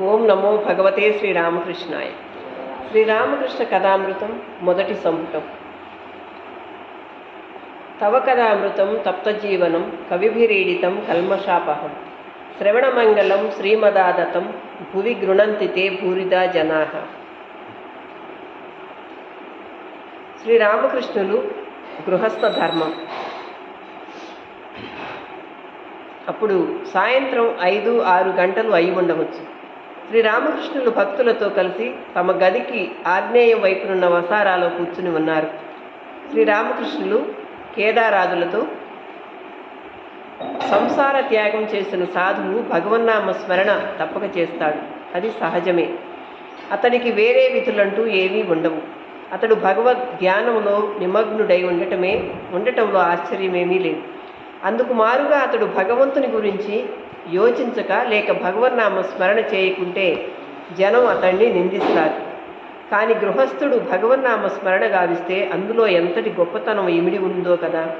ఓం నమో భగవతే శ్రీరామకృష్ణాయ. శ్రీరామకృష్ణ కథామృతం మొదటి సంపుటం. తవ కథామృతం తప్తజీవనం కవిభిరీడితం కల్మషాపహం. శ్రవణమంగళం శ్రీమదాదతం భువి గృణంతి తే భూరిదా జనా. శ్రీరామకృష్ణులు గృహస్థ ధర్మం. అప్పుడు సాయంత్రం ఐదు ఆరు గంటలు అయి ఉండవచ్చు. శ్రీరామకృష్ణులు భక్తులతో కలిసి తమ గదికి ఆగ్నేయం వైపునున్న వసారాలో కూర్చుని ఉన్నారు. శ్రీరామకృష్ణులు కేదారాదులతో సంసార త్యాగం చేసిన సాధువు భగవన్నామ స్మరణ తప్పక చేస్తాడు. అది సహజమే. అతనికి వేరే విధులంటూ ఏమీ ఉండవు. అతడు భగవద్ ధ్యానంలో నిమగ్నుడై ఉండటమే ఉండటంలో ఆశ్చర్యమేమీ లేదు. అందుకు మారుగా అతడు భగవంతుని గురించి యోచించక లేక భగవన్నామ స్మరణ చేయకుంటే జనం అతన్ని నిందిస్తారు. కానీ గృహస్థుడు భగవన్నామ స్మరణ గావిస్తే అందులో ఎంతటి గొప్పతనం ఇమిడి ఉందో కదా.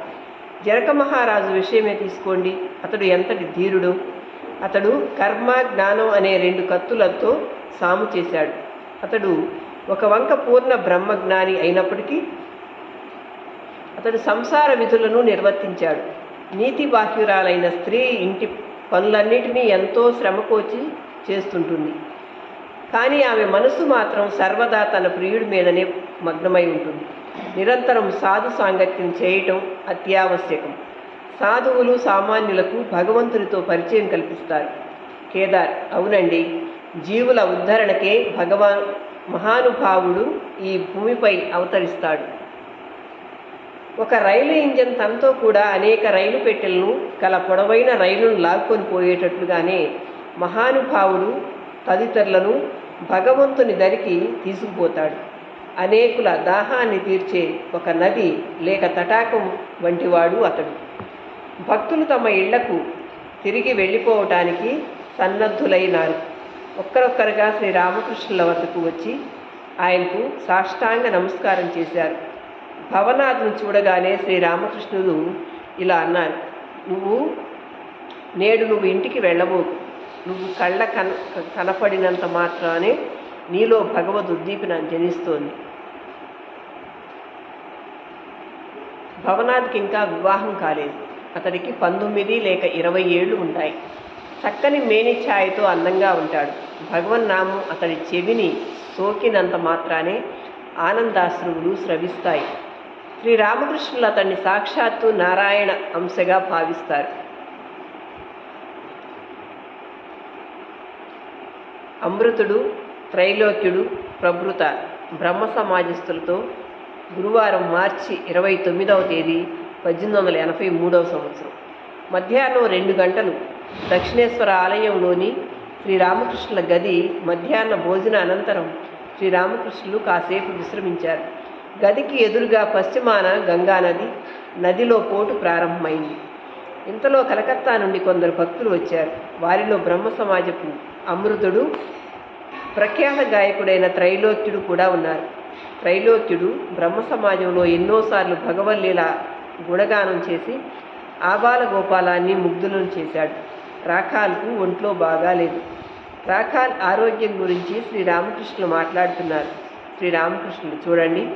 జనక మహారాజు విషయమే తీసుకోండి. అతడు ఎంతటి ధీరుడు. అతడు కర్మ జ్ఞానం అనే రెండు కత్తులతో సాము చేశాడు. అతడు ఒక వంక పూర్ణ బ్రహ్మజ్ఞాని అయినప్పటికీ అతడు సంసార విధులను నిర్వర్తించాడు. నీతి బాహ్యురాలైన స్త్రీ ఇంటి పనులన్నిటినీ ఎంతో శ్రమకోచి చేస్తుంటుంది. కానీ ఆమె మనసు మాత్రం సర్వదా తన ప్రియుడి మీదనే మగ్నమై ఉంటుంది. నిరంతరం సాధు సాంగత్యం చేయటం అత్యావశ్యకం. సాధువులు సామాన్యులకు భగవంతునితో పరిచయం కల్పిస్తారు. కేదార్ అవునండి. జీవుల ఉద్ధరణకే భగవాన్ మహానుభావుడు ఈ భూమిపై అవతరిస్తాడు. ఒక రైలు ఇంజన్ తనతో కూడా అనేక రైలు పెట్టెలను గల పొడవైన రైలును లాక్కొని పోయేటట్లుగానే మహానుభావుడు తదితరులను భగవంతుని దరికి తీసుకుపోతాడు. అనేకుల దాహాన్ని తీర్చే ఒక నది లేక తటాకం వంటివాడు అతడు. భక్తులు తమ ఇళ్ళకు తిరిగి వెళ్ళిపోవటానికి సన్నద్ధులైనారు. ఒక్కరొక్కరుగా శ్రీరామకృష్ణుల వద్దకు వచ్చి ఆయనకు సాష్టాంగ నమస్కారం చేశారు. భవనాథుని చూడగానే శ్రీరామకృష్ణుడు ఇలా అన్నారు నువ్వు నేడు నువ్వు ఇంటికి వెళ్ళబోకు. నువ్వు కళ్ళ కన కనపడినంత మాత్రానే నీలో భగవద్ ఉద్దీపన జనిస్తోంది. భవనాథ్కి ఇంకా వివాహం కాలేదు. అతడికి పంతొమ్మిది లేక ఇరవై ఏళ్ళు ఉంటాయి. చక్కని మేని ఛాయతో అందంగా ఉంటాడు. భగవన్నామం అతడి చెవిని సోకినంత మాత్రానే ఆనందాశ్రువులు స్రవిస్తాయి. శ్రీరామకృష్ణులు అతన్ని సాక్షాత్తు నారాయణ అంశగా భావిస్తారు. అమృతుడు త్రైలోక్యుడు ప్రభృత బ్రహ్మ సమాజస్తులతో గురువారం మార్చి ఇరవై తొమ్మిదవ తేదీ పద్దెనిమిది వందల ఎనభై మూడవ సంవత్సరం. మధ్యాహ్నం రెండు గంటలు దక్షిణేశ్వర ఆలయంలోని శ్రీరామకృష్ణుల గది మధ్యాహ్న భోజన అనంతరం శ్రీరామకృష్ణులు కాసేపు విశ్రమించారు. గదికి ఎదురుగా పశ్చిమాన గంగానది నదిలో పోటు ప్రారంభమైంది. ఇంతలో కలకత్తా నుండి కొందరు భక్తులు వచ్చారు. వారిలో బ్రహ్మ సమాజపు అమృతుడు ప్రఖ్యాత గాయకుడైన త్రైలోక్యుడు కూడా ఉన్నారు. త్రైలోక్యుడు బ్రహ్మ సమాజంలో ఎన్నోసార్లు భగవల్లీల గుణగానం చేసి ఆబాల గోపాలాన్ని ముగ్ధులను చేశాడు. రాఖాల్కు ఒంట్లో బాగాలేదు రాఖాల్ ఆరోగ్యం గురించి శ్రీరామకృష్ణులు మాట్లాడుతున్నారు. శ్రీరామకృష్ణులు చూడండి.